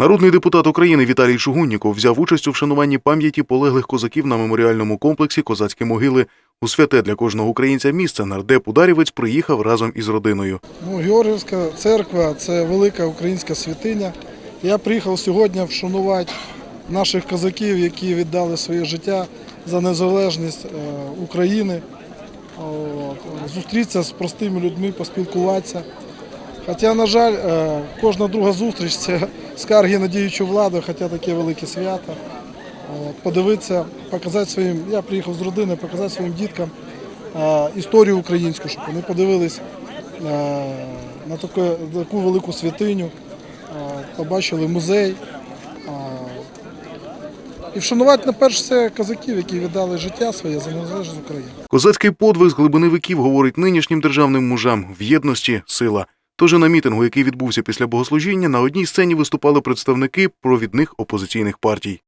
Народний депутат України Віталій Чугунніков взяв участь у вшануванні пам'яті полеглих козаків на меморіальному комплексі Козацькі могили. У святе для кожного українця місце нардеп Ударівець приїхав разом із родиною. Ну, Георгіївська церква це велика українська святиня. Я приїхав сьогодні вшанувати наших козаків, які віддали своє життя за незалежність е, України. Зустрітися з простими людьми, поспілкуватися. Хоча, на жаль, е, кожна друга зустріч це скарги на діючу владу, хоча таке велике свято. Подивитися, показати своїм. Я приїхав з родини, показати своїм діткам історію українську, щоб вони подивились на таку, таку велику святиню, побачили музей. І вшанувати на перш все козаків, які віддали життя своє за незалежність України. Козацький подвиг з глибини віків говорить нинішнім державним мужам в єдності сила. Тож на мітингу, який відбувся після богослужіння, на одній сцені виступали представники провідних опозиційних партій.